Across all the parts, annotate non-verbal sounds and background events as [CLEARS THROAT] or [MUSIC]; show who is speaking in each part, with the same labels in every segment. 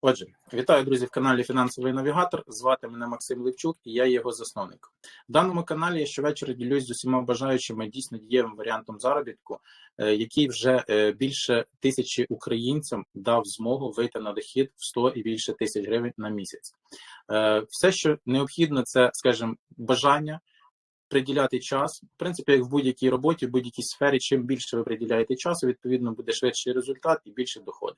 Speaker 1: Отже, вітаю друзі в каналі Фінансовий Навігатор. Звати мене Максим Левчук і я його засновник. В даному каналі я щовечора ділюсь з усіма бажаючими дійсно дієвим варіантом заробітку, е, який вже е, більше тисячі українцям дав змогу вийти на дохід в 100 і більше тисяч гривень на місяць. Е, Все, що необхідно, це, скажімо, бажання. Приділяти час, в принципі, як в будь-якій роботі, в будь-якій сфері, чим більше ви приділяєте часу, відповідно буде швидший результат і більше доходи.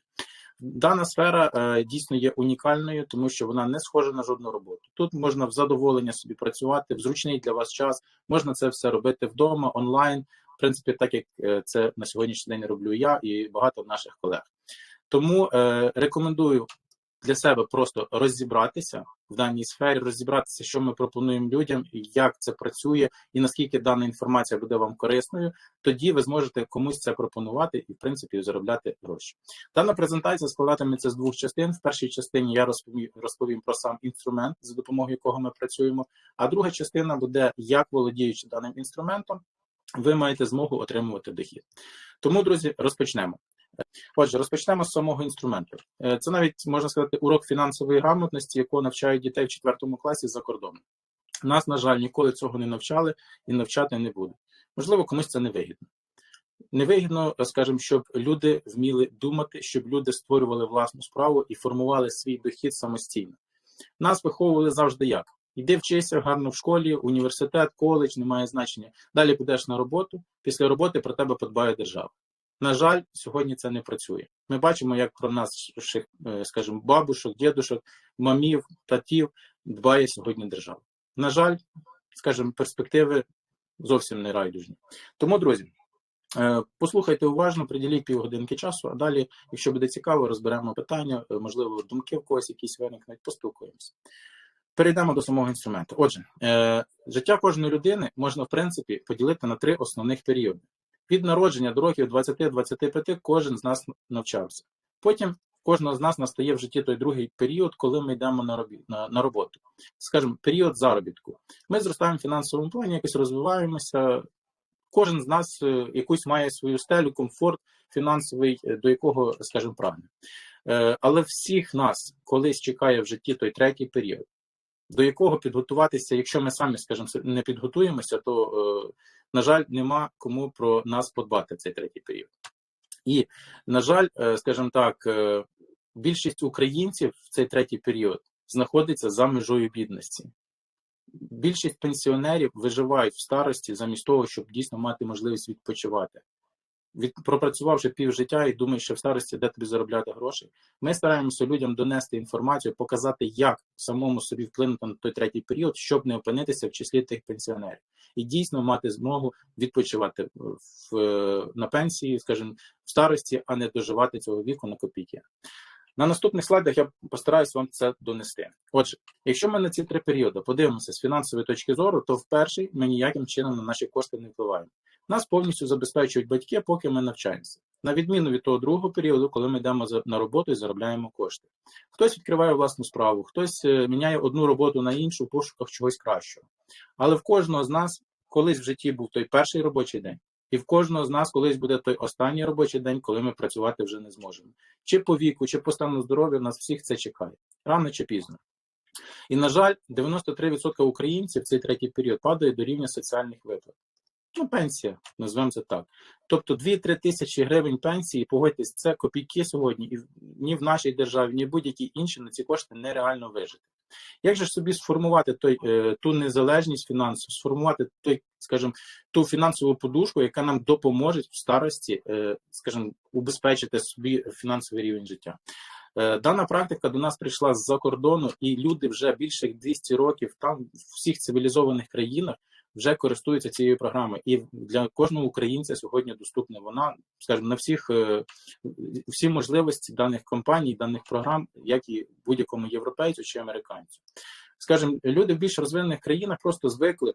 Speaker 1: Дана сфера е, дійсно є унікальною, тому що вона не схожа на жодну роботу. Тут можна в задоволення собі працювати в зручний для вас час. Можна це все робити вдома, онлайн. В принципі, так як е, це на сьогоднішній день роблю я і багато наших колег. Тому е, рекомендую для себе просто розібратися в даній сфері, розібратися, що ми пропонуємо людям, як це працює, і наскільки дана інформація буде вам корисною. Тоді ви зможете комусь це пропонувати і, в принципі, заробляти гроші. Дана презентація складатиметься з двох частин. В першій частині я розповім, розповім про сам інструмент, за допомогою якого ми працюємо. А друга частина буде як володіючи даним інструментом, ви маєте змогу отримувати дохід. Тому, друзі, розпочнемо. Отже, розпочнемо з самого інструменту. Е, це навіть можна сказати урок фінансової грамотності, якого навчають дітей в четвертому класі за кордоном. Нас, на жаль, ніколи цього не навчали і навчати не будуть. Можливо, комусь це не вигідно. Невигідно, скажімо, щоб люди вміли думати, щоб люди створювали власну справу і формували свій дохід самостійно. Нас виховували завжди як: іди вчися гарно в школі, університет, коледж, немає значення. Далі підеш на роботу. Після роботи про тебе подбає держава. На жаль, сьогодні це не працює. Ми бачимо, як про нас, е, скажімо, бабушок, дідушок, мамів, татів дбає сьогодні держава. На жаль, скажімо, перспективи зовсім не райдужні. Тому, друзі, е, послухайте уважно, приділіть півгодинки часу, а далі, якщо буде цікаво, розберемо питання, е, можливо, думки в когось якісь виникнуть, поспілкуємося. Перейдемо до самого інструменту. Отже, життя кожної людини можна, в принципі, поділити на три основних періоди. Від народження до років 20-25 кожен з нас навчався. Потім кожного з нас настає в житті той другий період, коли ми йдемо на робі, на, на роботу. Скажімо, період заробітку. Ми зростаємо в фінансовому плані, якось розвиваємося. Кожен з нас е, якусь має свою стелю, комфорт фінансовий, е, до якого, скажімо, прагне. Е, але всіх нас колись чекає в житті той третій період, до якого підготуватися, якщо ми самі, скажімо, не підготуємося, то на жаль, нема кому про нас подбати цей третій період. І, на жаль, е, скажімо так, е, більшість українців в цей третій період знаходиться за межою бідності. Більшість пенсіонерів виживають в старості замість того, щоб дійсно мати можливість відпочивати від пропрацювавши пів життя і думаєш, що в старості де тобі заробляти гроші. Ми стараємося людям донести інформацію, показати, як самому собі вплинути на той третій період, щоб не опинитися в числі тих пенсіонерів, і дійсно мати змогу відпочивати в на пенсії, скажімо, в старості, а не доживати цього віку на копійки. На наступних слайдах я постараюсь вам це донести. Отже, якщо ми на ці три періоди подивимося з фінансової точки зору, то в перший ми ніяким чином на наші кошти не впливаємо. Нас повністю забезпечують батьки, поки ми навчаємося. На відміну від того другого періоду, коли ми йдемо на роботу і заробляємо кошти. Хтось відкриває власну справу, хтось е, міняє одну роботу на іншу в пошуках чогось кращого. Але в кожного з нас колись в житті був той перший робочий день, і в кожного з нас колись буде той останній робочий день, коли ми працювати вже не зможемо. Чи по віку, чи по стану здоров'я нас всіх це чекає рано чи пізно. І, на жаль, 93% українців в цей третій період падають до рівня соціальних виплат. Ну, пенсія, назвемо це так. Тобто 2-3 тисячі гривень пенсії, погодьтесь, це копійки сьогодні, і ні в нашій державі, ні будь-якій іншій на ці кошти нереально вижити. Як же собі сформувати той, е, ту незалежність фінансову, сформувати той, скажімо, ту фінансову подушку, яка нам допоможе в старості, е, скажімо, убезпечити собі фінансовий рівень життя? Е, дана практика до нас прийшла з-за кордону, і люди вже більше як 200 років там в всіх цивілізованих країнах вже користуються цією програмою, і для кожного українця сьогодні доступна вона, скажімо, на всіх е, всі можливості даних компаній, даних програм, як і будь-якому європейцю чи американцю. Скажімо, люди в більш розвинених країнах просто звикли.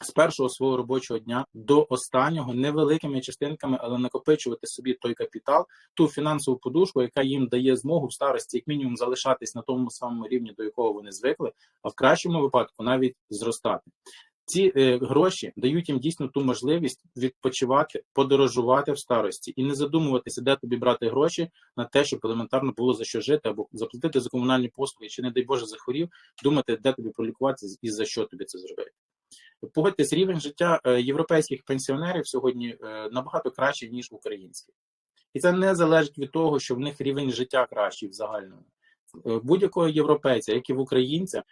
Speaker 1: З першого свого робочого дня до останнього невеликими частинками, але накопичувати собі той капітал, ту фінансову подушку, яка їм дає змогу в старості, як мінімум, залишатись на тому самому рівні, до якого вони звикли, а в кращому випадку навіть зростати. Ці е, гроші дають їм дійсно ту можливість відпочивати, подорожувати в старості і не задумуватися, де тобі брати гроші на те, щоб елементарно було за що жити, або заплатити за комунальні послуги, чи не дай Боже захворів, думати, де тобі пролікуватися і за що тобі це зробити. Погодьтесь, рівень життя е, європейських пенсіонерів сьогодні е, набагато кращий ніж український, і це не залежить від того, що в них рівень життя кращий в загальному. Е, Будь-якого європейця, як і в українця,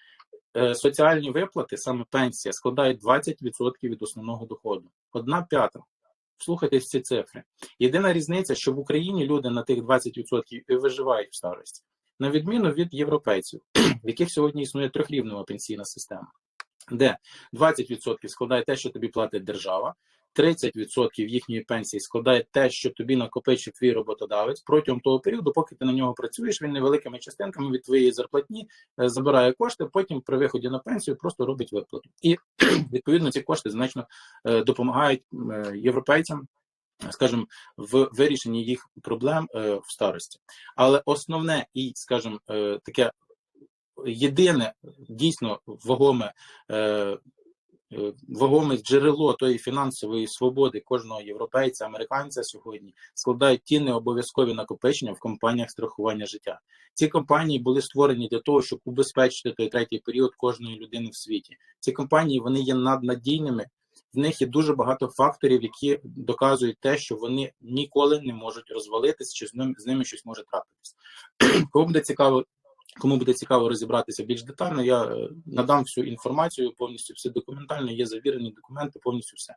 Speaker 1: соціальні виплати, саме пенсія, складають 20% від основного доходу. Одна п'ята. Слухайтесь ці цифри. Єдина різниця, що в Україні люди на тих 20% і виживають в старості, на відміну від європейців, [CLEARS THROAT] в яких сьогодні існує трьохрівнева пенсійна система, де 20% складає те, що тобі платить держава, 30% їхньої пенсії складає те, що тобі накопичив твій роботодавець протягом того періоду, поки ти на нього працюєш, він невеликими частинками від твоєї зарплатні е, забирає кошти, потім при виході на пенсію просто робить виплату. І [CLEARS THROAT] відповідно ці кошти значно е, допомагають е, європейцям. Скажімо, в вирішенні їх проблем в старості, але основне і, скажімо, таке єдине дійсно вагоме вагоме джерело тої фінансової свободи кожного європейця, американця сьогодні складають ті необов'язкові накопичення в компаніях страхування життя. Ці компанії були створені для того, щоб убезпечити той третій період кожної людини в світі. Ці компанії вони є наднадійними. В них є дуже багато факторів, які доказують те, що вони ніколи не можуть розвалитися, чи з ними, щось може трапитися. [CLEARS THROAT] Кому буде цікаво Кому буде цікаво розібратися більш детально, я е, надам всю інформацію, повністю все документально, є завірені документи, повністю все.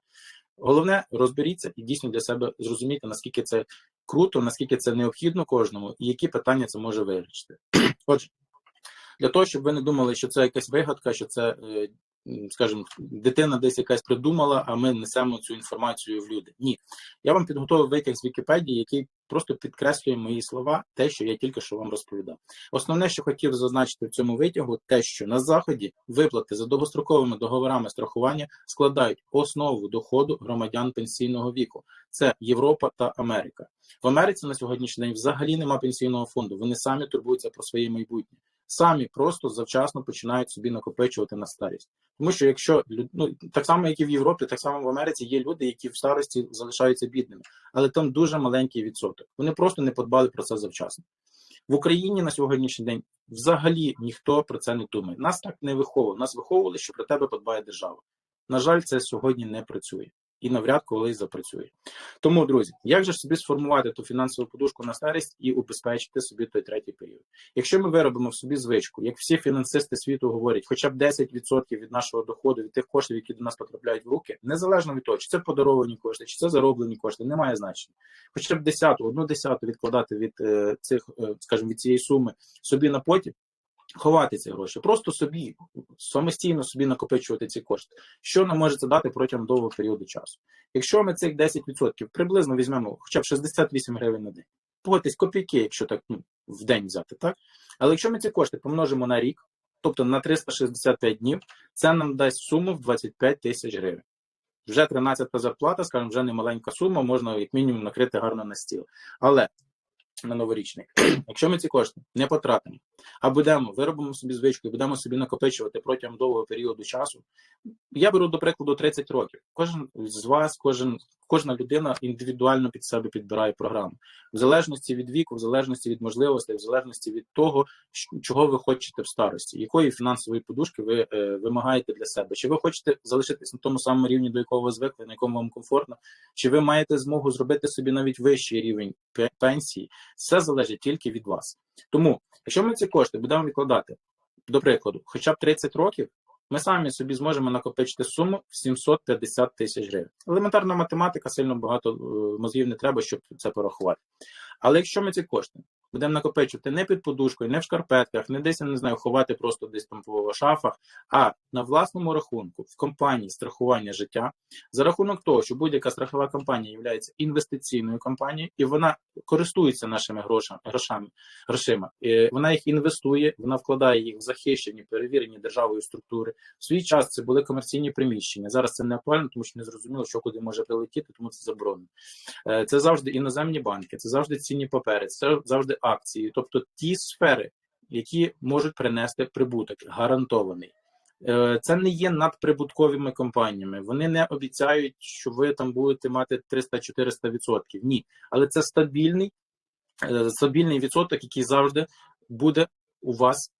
Speaker 1: Головне, розберіться і дійсно для себе зрозуміти, наскільки це круто, наскільки це необхідно кожному, і які питання це може вирішити. [CLEARS THROAT] Отже, для того, щоб ви не думали, що це якась вигадка, що це, е, скажімо, дитина десь якась придумала, а ми несемо цю інформацію в люди. Ні, я вам підготував витяг з Вікіпедії, який просто підкреслює мої слова, те, що я тільки що вам розповідав. Основне, що хотів зазначити в цьому витягу, те, що на заході виплати за довгостроковими договорами страхування складають основу доходу громадян пенсійного віку. Це Європа та Америка. В Америці на сьогоднішній день взагалі нема пенсійного фонду. Вони самі турбуються про своє майбутнє. Самі просто завчасно починають собі накопичувати на старість, тому що якщо ну, так само, як і в Європі, так само в Америці є люди, які в старості залишаються бідними, але там дуже маленький відсоток. Вони просто не подбали про це завчасно. В Україні на сьогоднішній день взагалі ніхто про це не думає. Нас так не виховували. Нас виховували, що про тебе подбає держава. На жаль, це сьогодні не працює і навряд колись запрацює. Тому, друзі, як же собі сформувати ту фінансову подушку на старість і убезпечити собі той третій період? Якщо ми виробимо в собі звичку, як всі фінансисти світу говорять, хоча б 10% від нашого доходу, від тих коштів, які до нас потрапляють в руки, незалежно від того, чи це подаровані кошти, чи це зароблені кошти, немає значення. Хоча б десяту, одну десяту відкладати від е, цих, е, скажімо, від цієї суми собі на потім, ховати ці гроші, просто собі самостійно собі накопичувати ці кошти, що нам може це дати протягом довгого періоду часу. Якщо ми цих 10% приблизно візьмемо хоча б 68 гривень на день, погодьтесь копійки, якщо так ну, в день взяти, так? Але якщо ми ці кошти помножимо на рік, тобто на 365 днів, це нам дасть суму в 25 тисяч гривень. Вже 13-та зарплата, скажімо, вже не маленька сума, можна як мінімум накрити гарно на стіл. Але на новорічний. [CLEARS THROAT] Якщо ми ці кошти не потратимо, а будемо виробимо собі звичку і будемо собі накопичувати протягом довгого періоду часу. Я беру до прикладу 30 років. Кожен з вас, кожен, кожна людина індивідуально під себе підбирає програму, в залежності від віку, в залежності від можливостей, в залежності від того, чого ви хочете в старості, якої фінансової подушки ви е, вимагаєте для себе. Чи ви хочете залишитись на тому самому рівні, до якого ви звикли, на якому вам комфортно, чи ви маєте змогу зробити собі навіть вищий рівень пенсії? Все залежить тільки від вас. Тому, якщо ми ці кошти будемо відкладати, до прикладу, хоча б 30 років, ми самі собі зможемо накопичити суму в 750 тисяч гривень. Елементарна математика, сильно багато е, мозгів не треба, щоб це порахувати. Але якщо ми ці кошти будемо накопичувати не під подушкою, не в шкарпетках, не десь я не знаю, ховати просто десь там по шафах, а на власному рахунку в компанії страхування життя за рахунок того, що будь-яка страхова компанія є інвестиційною компанією, і вона користується нашими грошами, грошами, грошима. І вона їх інвестує, вона вкладає їх в захищені, перевірені державою структури. В свій час це були комерційні приміщення. Зараз це не актуально, тому що не зрозуміло, що куди може прилетіти, тому це заборонено. Е, це завжди іноземні банки, це завжди цінні папери, це завжди акції, тобто ті сфери, які можуть принести прибуток, гарантований. Е, Це не є надприбутковими компаніями. Вони не обіцяють, що ви там будете мати 300-400%. Ні, але це стабільний, е, стабільний відсоток, який завжди буде у вас.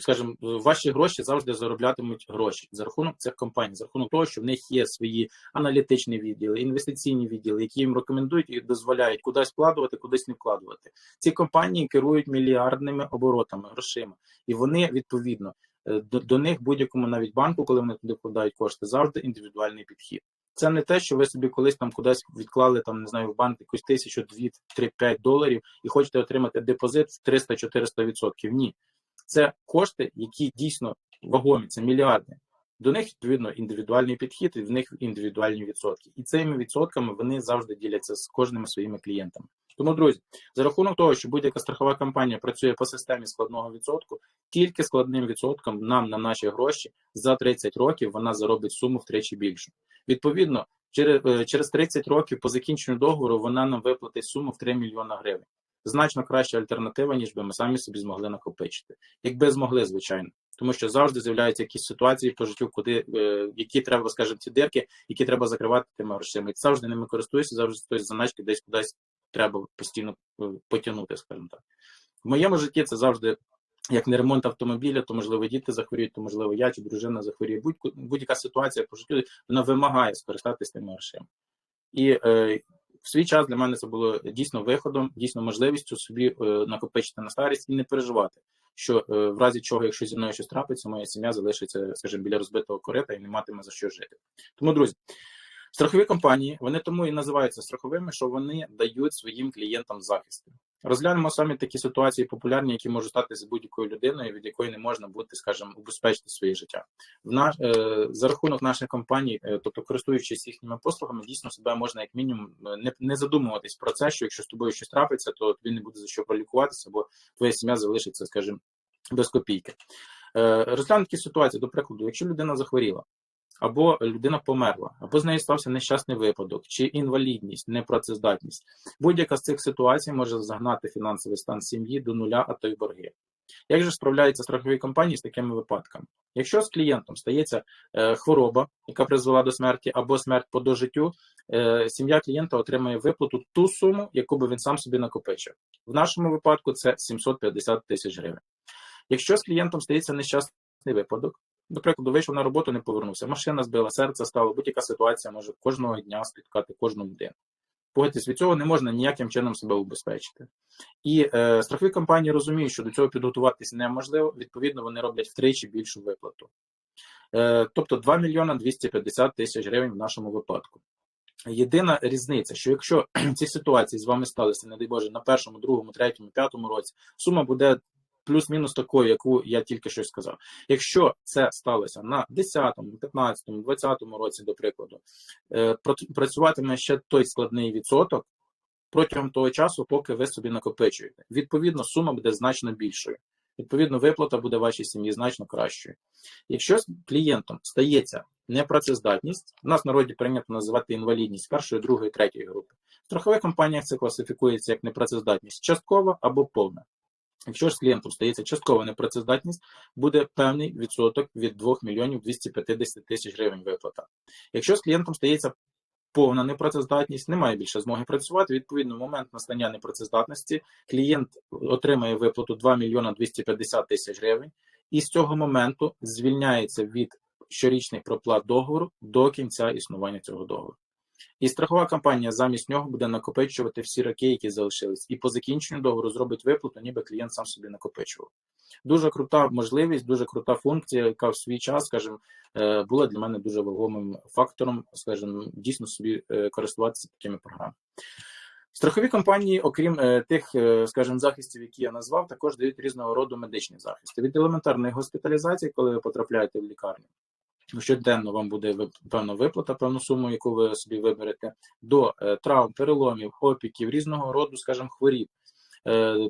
Speaker 1: Скажімо, ваші гроші завжди зароблятимуть гроші за рахунок цих компаній, за рахунок того, що в них є свої аналітичні відділи, інвестиційні відділи, які їм рекомендують і дозволяють кудись вкладувати, кудись не вкладувати. Ці компанії керують мільярдними оборотами, грошима, і вони відповідно до, до них будь-якому навіть банку, коли вони туди вкладають кошти, завжди індивідуальний підхід. Це не те, що ви собі колись там кудись відклали там, не знаю, в банк якусь тисячу, дві, три, п'ять доларів і хочете отримати депозит в 300-400%. Ні, це кошти, які дійсно вагомі, це мільярди. До них відповідно індивідуальний підхід, і в них індивідуальні відсотки. І цими відсотками вони завжди діляться з кожними своїми клієнтами. Тому, друзі, за рахунок того, що будь-яка страхова компанія працює по системі складного відсотку, тільки складним відсотком нам на наші гроші за 30 років вона заробить суму втричі більшу. Відповідно, через е, 30 років по закінченню договору вона нам виплатить суму в 3 мільйона гривень. Значно краща альтернатива, ніж би ми самі собі змогли накопичити, якби змогли, звичайно, тому що завжди з'являються якісь ситуації по життю, куди е, які треба, скажімо, ці дирки, які треба закривати тими грошима. Завжди ними користуюся, завжди хтось заначки десь кудись треба постійно е, потягнути, скажімо так. В моєму житті це завжди. Як не ремонт автомобіля, то можливо діти захворіють, то можливо я чи дружина захворіє. Будь будь-яка ситуація по життю вона вимагає скористатися тими грошима. І е, в свій час для мене це було дійсно виходом, дійсно можливістю собі е, накопичити на старість і не переживати, що е, в разі чого, якщо зі мною щось трапиться, моя сім'я залишиться, скажімо, біля розбитого корита і не матиме за що жити. Тому, друзі, страхові компанії вони тому і називаються страховими, що вони дають своїм клієнтам захисти. Розглянемо самі такі ситуації популярні, які можуть стати з будь-якою людиною, від якої не можна бути, скажімо, убезпечити своє життя. В наш е, за рахунок наших компаній, е, тобто користуючись їхніми послугами, дійсно себе можна як мінімум не не задумуватись про це, що якщо з тобою щось трапиться, то тобі не буде за що пролікуватися, бо твоя сім'я залишиться, скажімо, без копійки. Е, Розглянемо такі ситуації, до прикладу, якщо людина захворіла або людина померла, або з нею стався нещасний випадок, чи інвалідність, непрацездатність. Будь-яка з цих ситуацій може загнати фінансовий стан сім'ї до нуля, а то й борги. Як же справляються страхові компанії з такими випадками? Якщо з клієнтом стається е, хвороба, яка призвела до смерті, або смерть по дожиттю, е, сім'я клієнта отримає виплату ту суму, яку би він сам собі накопичив. В нашому випадку це 750 тисяч гривень. Якщо з клієнтом стається нещасний випадок, до прикладу, вийшов на роботу, не повернувся. Машина збила, серце стало, будь-яка ситуація може кожного дня спіткати кожну людину. Погодьтесь, від цього не можна ніяким чином себе убезпечити. І е, страхові компанії розуміють, що до цього підготуватися неможливо, відповідно, вони роблять втричі більшу виплату. Е, Тобто 2 мільйона 250 тисяч гривень в нашому випадку. Єдина різниця, що якщо [CLEARS THROAT] ці ситуації з вами сталися, не дай Боже, на першому, другому, третьому, п'ятому році, сума буде плюс-мінус такою, яку я тільки що сказав. Якщо це сталося на 10, 15, 20 році, до прикладу, е, працюватиме ще той складний відсоток протягом того часу, поки ви собі накопичуєте. Відповідно, сума буде значно більшою. Відповідно, виплата буде вашій сім'ї значно кращою. Якщо з клієнтом стається непрацездатність, у нас в народі прийнято називати інвалідність першої, другої, третьої групи. В страхових компаніях це класифікується як непрацездатність часткова або повна. Якщо ж з клієнтом стається часткова непрацездатність, буде певний відсоток від 2 мільйонів 250 тисяч гривень виплата. Якщо з клієнтом стається повна непрацездатність, немає більше змоги працювати. Відповідно, в момент настання непрацездатності клієнт отримає виплату 2 мільйона 250 тисяч гривень, і з цього моменту звільняється від щорічних проплат договору до кінця існування цього договору. І страхова компанія замість нього буде накопичувати всі роки, які залишились, і по закінченню договору зробить виплату, ніби клієнт сам собі накопичував. Дуже крута можливість, дуже крута функція, яка в свій час, скажімо, е, була для мене дуже вагомим фактором, скажімо, дійсно собі е, користуватися такими програмами. Страхові компанії, окрім е, тих, скажімо, захистів, які я назвав, також дають різного роду медичні захисти від елементарної госпіталізації, коли ви потрапляєте в лікарню. Щоденно вам буде певна виплата, певну суму, яку ви собі виберете, до е, травм, переломів, опіків, різного роду, скажімо, хворіб. Е,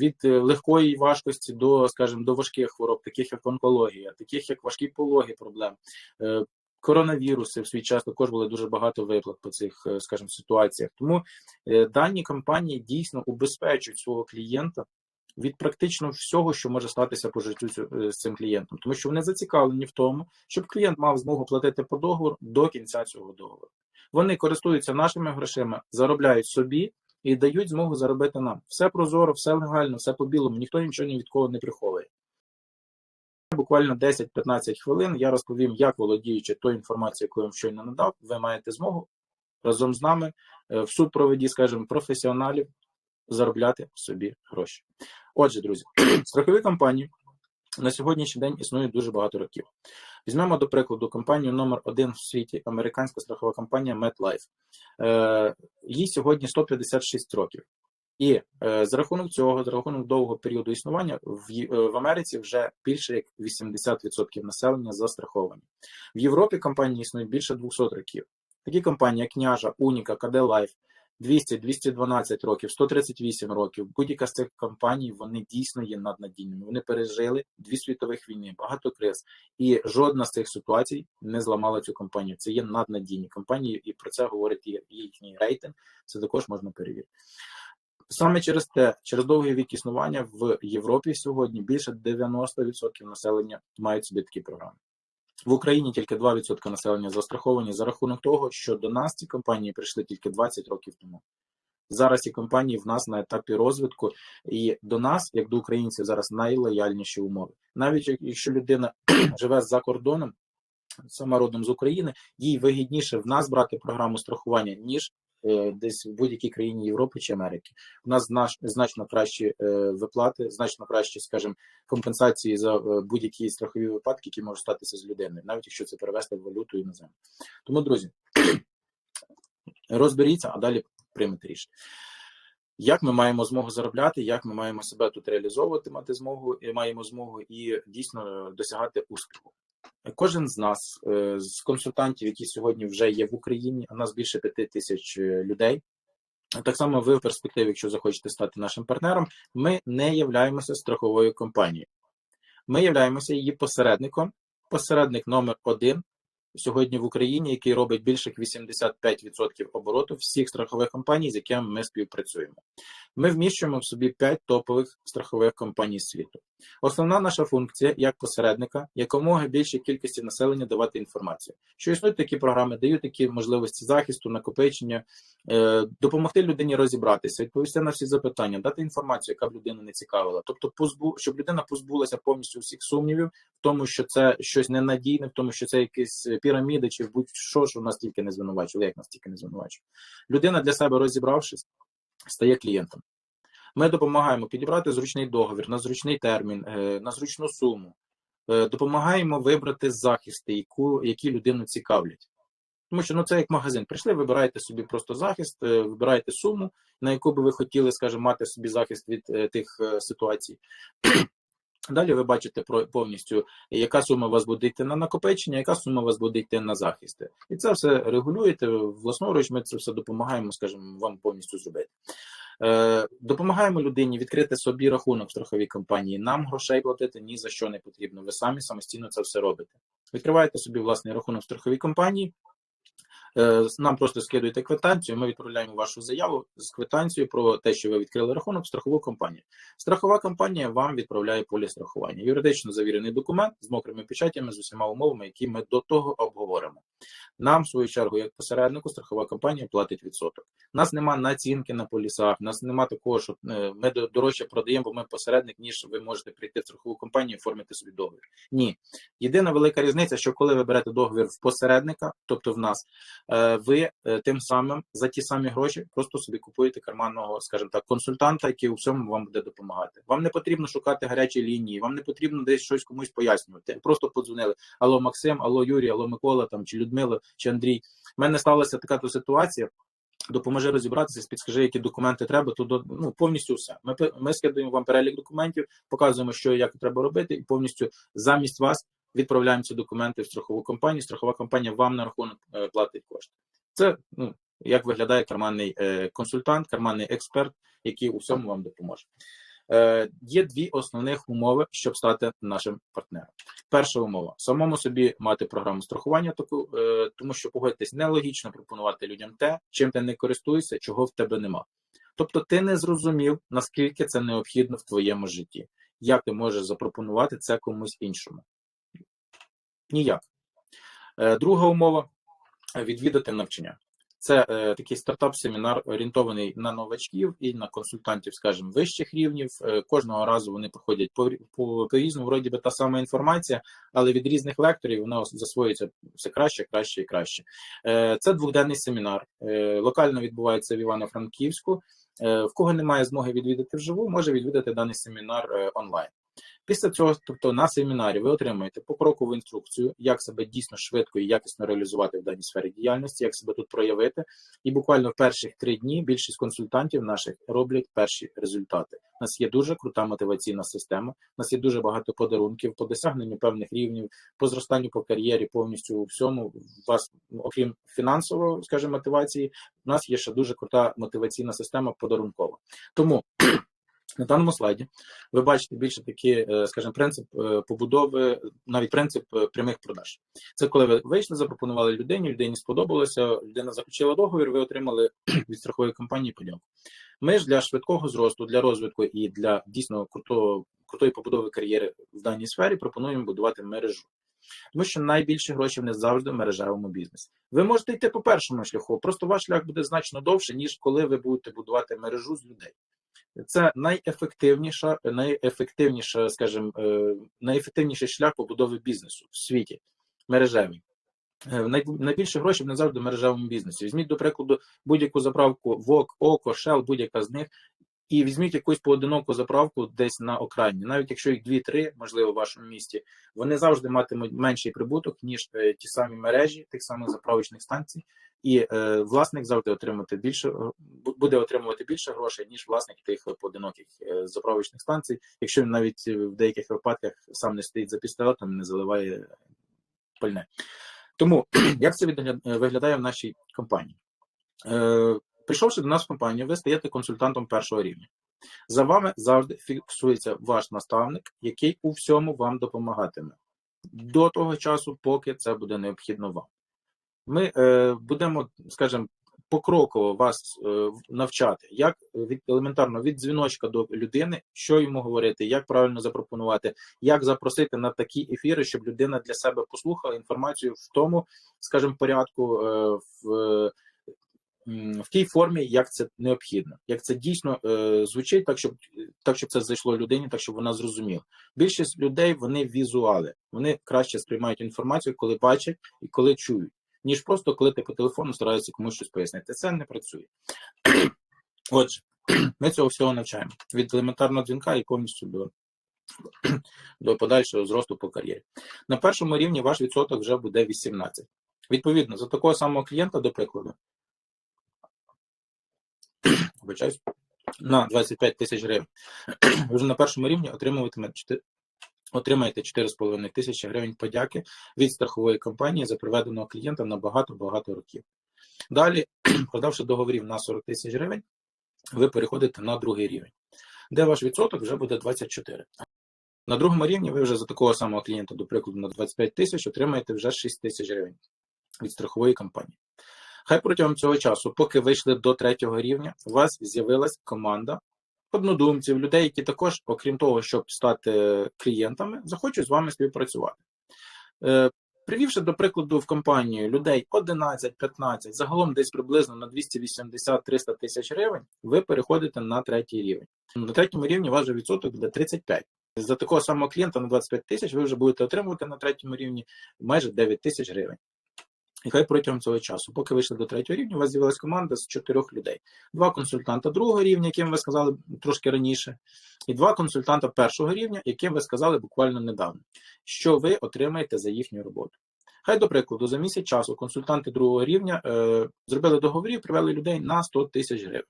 Speaker 1: від легкої важкості до, скажімо, до важких хвороб, таких як онкологія, таких як важкі пологи проблем, е, коронавіруси в свій час також було дуже багато виплат по цих, скажімо, ситуаціях. Тому дані компанії дійсно убезпечують свого клієнта від практично всього, що може статися по життю е, з цим клієнтом, тому що вони зацікавлені в тому, щоб клієнт мав змогу платити по договору до кінця цього договору. Вони користуються нашими грошима, заробляють собі і дають змогу заробити нам. Все прозоро, все легально, все по білому, ніхто нічого ні від кого не приховує. Буквально 10-15 хвилин я розповім, як володіючи тою інформацією, яку я вам щойно надав, ви маєте змогу разом з нами е, в супроводі, скажімо, професіоналів заробляти собі гроші. Отже, друзі, [CLEARS THROAT] страхові компанії на сьогоднішній день існують дуже багато років. Візьмемо до прикладу компанію номер один в світі, американська страхова компанія MetLife. Е, їй сьогодні 156 років. І е, за рахунок цього, за рахунок довгого періоду існування, в, е, в Америці вже більше як 80% населення застраховані. В Європі компанії існують більше 200 років. Такі компанії, як Княжа, Уніка, КД Лайф, 200, 212 років, 138 років. Будь-яка з цих компаній вони дійсно є наднадійними. Вони пережили дві світових війни, багато криз, і жодна з цих ситуацій не зламала цю компанію. Це є наднадійні компанії, і про це говорить їхній рейтинг. Це також можна перевірити. Саме через те, через довгий вік існування в Європі сьогодні більше 90% населення мають собі такі програми. В Україні тільки 2% населення застраховані за рахунок того, що до нас ці компанії прийшли тільки 20 років тому. Зараз ці компанії в нас на етапі розвитку, і до нас, як до українців, зараз найлояльніші умови. Навіть якщо людина [CLEARS THROAT] живе за кордоном, сама родом з України, їй вигідніше в нас брати програму страхування, ніж десь в будь-якій країні Європи чи Америки. У нас значно кращі е, виплати, значно кращі, скажімо, компенсації за е, будь-які страхові випадки, які можуть статися з людиною, навіть якщо це перевести в валюту іноземну. Тому, друзі, [CLEARS THROAT] розберіться, а далі приймете рішення. Як ми маємо змогу заробляти, як ми маємо себе тут реалізовувати, мати змогу і маємо змогу і дійсно досягати успіху. Кожен з нас, е, з консультантів, які сьогодні вже є в Україні, а нас більше п'яти тисяч е, людей. Так само, ви в перспективі, якщо захочете стати нашим партнером, ми не являємося страховою компанією. Ми являємося її посередником. Посередник номер один сьогодні в Україні, який робить більше як 85% обороту всіх страхових компаній, з якими ми співпрацюємо. Ми вміщуємо в собі 5 топових страхових компаній світу. Основна наша функція як посередника якомога більшій кількості населення давати інформацію. Що існують такі програми, дають такі можливості захисту, накопичення, е, допомогти людині розібратися, відповісти на всі запитання, дати інформацію, яка б людину не цікавила. Тобто, позбу, щоб людина позбулася повністю всіх сумнівів в тому, що це щось ненадійне, в тому, що це якісь піраміди, чи будь-що, що нас тільки не звинувачували, як нас тільки не звинувачували. Людина для себе розібравшись, стає клієнтом. Ми допомагаємо підібрати зручний договір на зручний термін, е, на зручну суму. Е, Допомагаємо вибрати захисти, яку, які людину цікавлять. Тому що ну це як магазин. Прийшли, вибираєте собі просто захист, е, вибираєте суму, на яку би ви хотіли, скажімо, мати собі захист від тих ситуацій. [CLEARS THROAT] Далі ви бачите повністю, яка сума вас буде йти на накопичення, яка сума вас буде йти на захисти. І це все регулюєте власноруч. Ми це все допомагаємо, скажімо, вам повністю зробити. Е, допомагаємо людині відкрити собі рахунок в страховій компанії. Нам грошей платити ні за що не потрібно. Ви самі самостійно це все робите. Відкриваєте собі власний рахунок в страховій компанії. Е, Нам просто скидуєте квитанцію. Ми відправляємо вашу заяву з квитанцією про те, що ви відкрили рахунок в страхову компанію. Страхова компанія вам відправляє поліс страхування. Юридично завірений документ з мокрими печатями з усіма умовами, які ми до того обговоримо. Нам, в свою чергу, як посереднику, страхова компанія платить відсоток. У нас нема націнки на полісах, у нас нема такого, що е, ми дорожче продаємо, бо ми посередник, ніж ви можете прийти в страхову компанію і оформити собі договір. Ні. Єдина велика різниця, що коли ви берете договір в посередника, тобто в нас, е, ви е, тим самим за ті самі гроші просто собі купуєте карманного, скажімо так, консультанта, який у всьому вам буде допомагати. Вам не потрібно шукати гарячі лінії, вам не потрібно десь щось комусь пояснювати. Просто подзвонили. Алло, Максим, алло, Юрій, алло, Микола там чи Людмила, чи Андрій. У мене сталася така то ситуація. Допоможи розібратися, підскажи, які документи треба, то ну, повністю все. Ми, ми скидаємо вам перелік документів, показуємо, що і як треба робити, і повністю замість вас відправляємо ці документи в страхову компанію. Страхова компанія вам на рахунок е, платить кошти. Це ну, як виглядає карманний е, консультант, карманний експерт, який у всьому вам допоможе. Е, є дві основних умови, щоб стати нашим партнером. Перша умова самому собі мати програму страхування, таку, е, тому що погодьтесь, нелогічно пропонувати людям те, чим ти не користуєшся, чого в тебе нема. Тобто ти не зрозумів, наскільки це необхідно в твоєму житті. Як ти можеш запропонувати це комусь іншому? Ніяк. Е, Друга умова відвідати навчання. Це е, такий стартап-семінар орієнтований на новачків і на консультантів, скажімо, вищих рівнів. Е, кожного разу вони проходять по, по, по різному, вроді би та сама інформація, але від різних лекторів вона засвоюється все краще, краще і краще. Е, це двохденний семінар. Е, локально відбувається в Івано-Франківську. Е, в кого немає змоги відвідати вживу, може відвідати даний семінар е, онлайн. Після цього, тобто на семінарі, ви отримаєте покрокову інструкцію, як себе дійсно швидко і якісно реалізувати в даній сфері діяльності, як себе тут проявити. І буквально в перших три дні більшість консультантів наших роблять перші результати. У нас є дуже крута мотиваційна система. У нас є дуже багато подарунків по досягненню певних рівнів, по зростанню по кар'єрі, повністю у всьому. У вас, окрім фінансової, скажімо, мотивації, у нас є ще дуже крута мотиваційна система подарункова. Тому. На даному слайді ви бачите більше такий, е, скажімо, принцип е, побудови, навіть принцип е, прямих продаж. Це коли ви вийшли, запропонували людині, людині сподобалося, людина заключила договір, ви отримали [CLEARS THROAT] від страхової компанії подяку. Ми ж для швидкого зросту, для розвитку і для дійсно крутого, крутої побудови кар'єри в даній сфері пропонуємо будувати мережу. Тому що найбільше грошей не завжди в мережевому бізнесі. Ви можете йти по першому шляху, просто ваш шлях буде значно довше, ніж коли ви будете будувати мережу з людей. Це найефективніша, найефективніша, скажімо, найефективніший шлях побудови бізнесу в світі мережевий. Найбільше грошей не завжди в мережевому бізнесі. Візьміть, до прикладу, будь-яку заправку ВОК, ОКО, Shell, будь-яка з них, і візьміть якусь поодиноку заправку десь на окраїні, навіть якщо їх дві-три, можливо, в вашому місті, вони завжди матимуть менший прибуток, ніж е, ті самі мережі, тих самих заправочних станцій, і е, власник завжди отримати більше буде отримувати більше грошей, ніж власник тих поодиноких е, заправочних станцій, якщо він навіть в деяких випадках сам не стоїть за пістолетом, не заливає пальне. Тому [CLEARS THROAT] як це виглядає в нашій компанії? Е, Прийшовши до нас в компанію, ви стаєте консультантом першого рівня. За вами завжди фіксується ваш наставник, який у всьому вам допомагатиме до того часу, поки це буде необхідно вам. Ми е, будемо, скажімо, покроково вас е, навчати, як від елементарно від дзвіночка до людини, що йому говорити, як правильно запропонувати, як запросити на такі ефіри, щоб людина для себе послухала інформацію в тому, скажімо, порядку. Е, в в тій формі, як це необхідно, як це дійсно е, звучить, так щоб так, щоб це зайшло людині, так щоб вона зрозуміла. Більшість людей вони візуали, вони краще сприймають інформацію, коли бачать і коли чують, ніж просто коли ти по телефону стараєшся комусь щось пояснити. Це не працює. [CLEARS THROAT] Отже, [CLEARS THROAT] ми цього всього навчаємо від елементарного дзвінка і повністю до. [CLEARS THROAT] До подальшого зросту по кар'єрі. На першому рівні ваш відсоток вже буде 18. Відповідно, за такого самого клієнта, до прикладу, на 25 тисяч гривень. Ви вже на першому рівні отримуватимете отримаєте 4,5 тисячі гривень подяки від страхової компанії за приведеного клієнта на багато-багато років. Далі, продавши договорів на 40 тисяч гривень, ви переходите на другий рівень, де ваш відсоток вже буде 24. На другому рівні ви вже за такого самого клієнта, до прикладу, на 25 тисяч отримаєте вже 6 тисяч гривень від страхової компанії. Хай протягом цього часу, поки вийшли до третього рівня, у вас з'явилась команда однодумців, людей, які також, окрім того, щоб стати клієнтами, захочуть з вами співпрацювати. Е, привівши, до прикладу, в компанію людей 11-15, загалом десь приблизно на 280-300 тисяч гривень, ви переходите на третій рівень. На третьому рівні ваш відсоток буде 35. За такого самого клієнта на 25 тисяч ви вже будете отримувати на третьому рівні майже 9 тисяч гривень. І хай протягом цього часу, поки вийшли до третього рівня, у вас з'явилася команда з чотирьох людей: два консультанта другого рівня, яким ви сказали трошки раніше, і два консультанта першого рівня, яким ви сказали буквально недавно, що ви отримаєте за їхню роботу. Хай, до прикладу, за місяць часу консультанти другого рівня е, зробили договорів, привели людей на 100 тисяч гривень.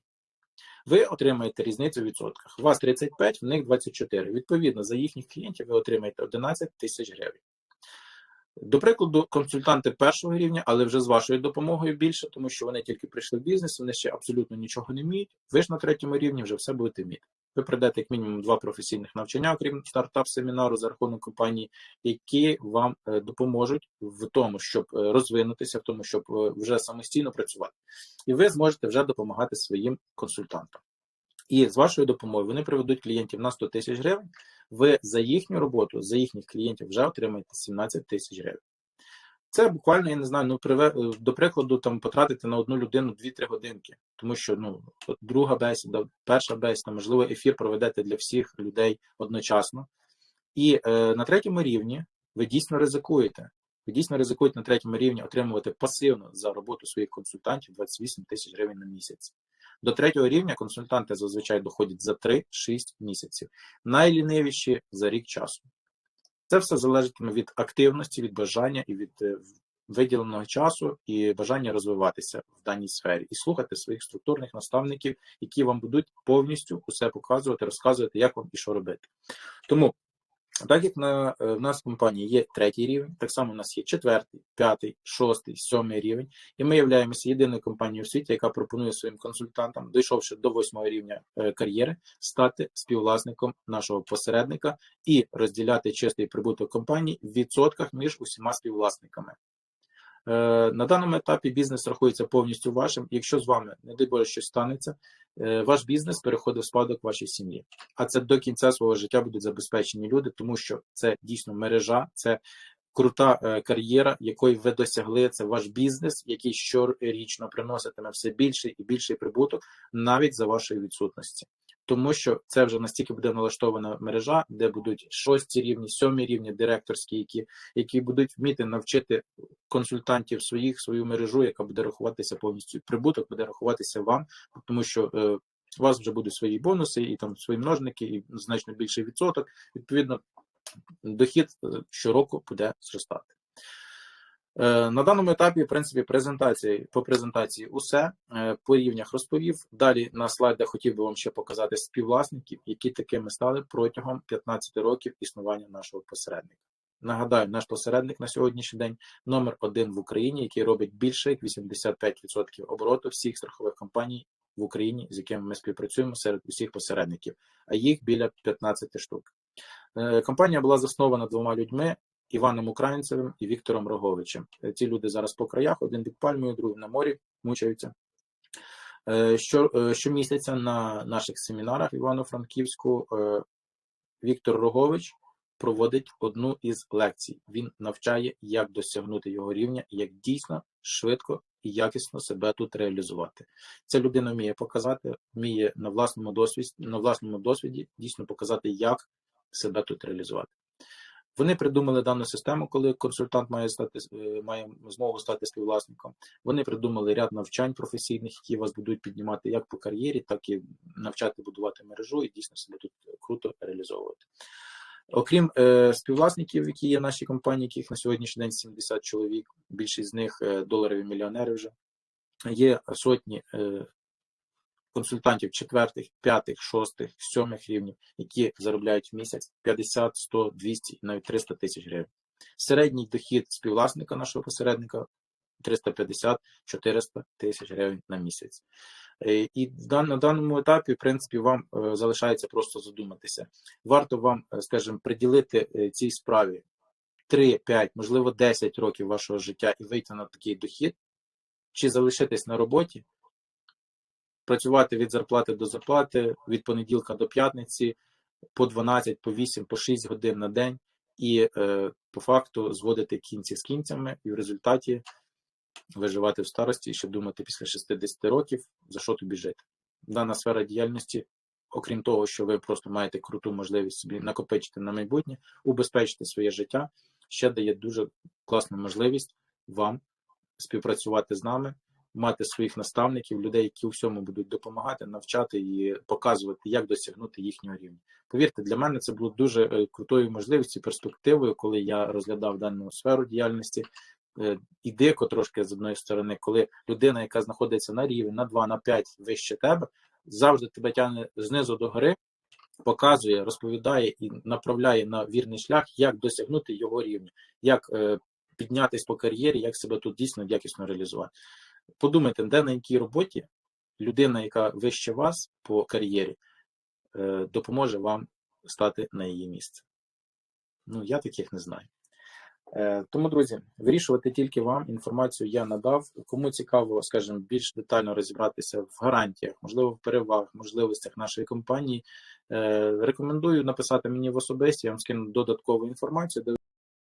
Speaker 1: Ви отримаєте різницю в відсотках. У вас 35, в них 24. Відповідно, за їхніх клієнтів ви отримаєте 11 тисяч гривень. До прикладу, консультанти першого рівня, але вже з вашою допомогою більше, тому що вони тільки прийшли в бізнес, вони ще абсолютно нічого не вміють. Ви ж на третьому рівні вже все будете вміти. Ви прийдете як мінімум два професійних навчання, окрім стартап-семінару за рахунок компанії, які вам е, допоможуть в тому, щоб е, розвинутися, в тому, щоб е, вже самостійно працювати, і ви зможете вже допомагати своїм консультантам. І з вашою допомогою вони приведуть клієнтів на 100 тисяч гривень. Ви за їхню роботу, за їхніх клієнтів вже отримаєте 17 тисяч гривень. Це буквально, я не знаю, ну до прикладу, там потратити на одну людину 2-3 годинки, тому що ну друга бесіда, перша бесіда, можливо, ефір проведете для всіх людей одночасно. І е, на третьому рівні ви дійсно ризикуєте. Ви дійсно ризикуєте на третьому рівні отримувати пасивно за роботу своїх консультантів 28 тисяч гривень на місяць. До третього рівня консультанти зазвичай доходять за 3-6 місяців, найлінивіші за рік часу. Це все залежатиме від активності, від бажання і від е, виділеного часу і бажання розвиватися в даній сфері і слухати своїх структурних наставників, які вам будуть повністю усе показувати, розказувати, як вам і що робити. Тому так як на е, в нас в компанії є третій рівень, так само у нас є четвертий, п'ятий, шостий, сьомий рівень, і ми являємося єдиною компанією в світі, яка пропонує своїм консультантам, дійшовши до восьмого рівня е, кар'єри, стати співвласником нашого посередника і розділяти чистий прибуток компанії в відсотках між усіма співвласниками. Е, на даному етапі бізнес рахується повністю вашим. Якщо з вами, не дай Боже, щось станеться, е, ваш бізнес переходить в спадок вашій сім'ї. А це до кінця свого життя будуть забезпечені люди, тому що це дійсно мережа, це крута е, кар'єра, якої ви досягли. Це ваш бізнес, який щорічно приноситиме все більший і більший прибуток, навіть за вашої відсутності тому що це вже настільки буде налаштована мережа, де будуть шості рівні, сьомі рівні директорські, які які будуть вміти навчити консультантів своїх свою мережу, яка буде рахуватися повністю. Прибуток буде рахуватися вам, тому що е, у вас вже будуть свої бонуси і там свої множники, і значно більший відсоток. Відповідно, дохід е, щороку буде зростати. Е, на даному етапі, в принципі, презентації по презентації усе е, по рівнях розповів. Далі на слайдах хотів би вам ще показати співвласників, які такими стали протягом 15 років існування нашого посередника. Нагадаю, наш посередник на сьогоднішній день номер один в Україні, який робить більше як 85% обороту всіх страхових компаній в Україні, з якими ми співпрацюємо серед усіх посередників, а їх біля 15 штук. Е, компанія була заснована двома людьми, Іваном Українцевим і Віктором Роговичем. Е, ці люди зараз по краях, один під пальмою, другий на морі, мучаються. Е, що, е, Щомісяця на наших семінарах Івано-Франківську Віктор Рогович проводить одну із лекцій. Він навчає, як досягнути його рівня, як дійсно швидко і якісно себе тут реалізувати. Ця людина вміє показати, вміє на власному досвіді, на власному досвіді дійсно показати, як себе тут реалізувати. Вони придумали дану систему, коли консультант має стати е, має змогу стати співвласником. Вони придумали ряд навчань професійних, які вас будуть піднімати як по кар'єрі, так і навчати будувати мережу і дійсно себе тут круто реалізовувати. Окрім е, співвласників, які є в нашій компанії, яких на сьогоднішній день 70 чоловік, більшість з них е, доларові мільйонери вже є сотні е, консультантів четвертих, п'ятих, шостих, сьомих рівнів, які заробляють в місяць 50, 100, 200 і навіть 300 тисяч гривень. Середній дохід співвласника нашого посередника 350-400 тисяч гривень на місяць. Е, і на даному етапі, в принципі, вам е, залишається просто задуматися. Варто вам, е, скажімо, приділити цій справі 3, 5, можливо, 10 років вашого життя і вийти на такий дохід, чи залишитись на роботі, працювати від зарплати до зарплати від понеділка до п'ятниці по 12, по 8, по 6 годин на день, і е, по факту зводити кінці з кінцями, і в результаті виживати в старості, і щоб думати після 60 років, за що тобі жити. Дана сфера діяльності, окрім того, що ви просто маєте круту можливість собі накопичити на майбутнє, убезпечити своє життя, ще дає дуже класну можливість вам співпрацювати з нами мати своїх наставників, людей, які у всьому будуть допомагати, навчати і показувати, як досягнути їхнього рівня. Повірте, для мене це було дуже е, крутою можливістю, перспективою, коли я розглядав дану сферу діяльності. Е, і дико трошки з одної сторони, коли людина, яка знаходиться на рівень, на 2, на 5 вище тебе, завжди тебе тягне знизу до гори, показує, розповідає і направляє на вірний шлях, як досягнути його рівня, як е, піднятись по кар'єрі, як себе тут дійсно якісно реалізувати. Подумайте, де на якій роботі людина, яка вище вас по кар'єрі, е, допоможе вам стати на її місце. Ну, я таких не знаю. Е, Тому, друзі, вирішувати тільки вам інформацію я надав. Кому цікаво, скажімо, більш детально розібратися в гарантіях, можливо, в перевагах, можливостях нашої компанії. е, Рекомендую написати мені в особисті, я вам скину додаткову інформацію,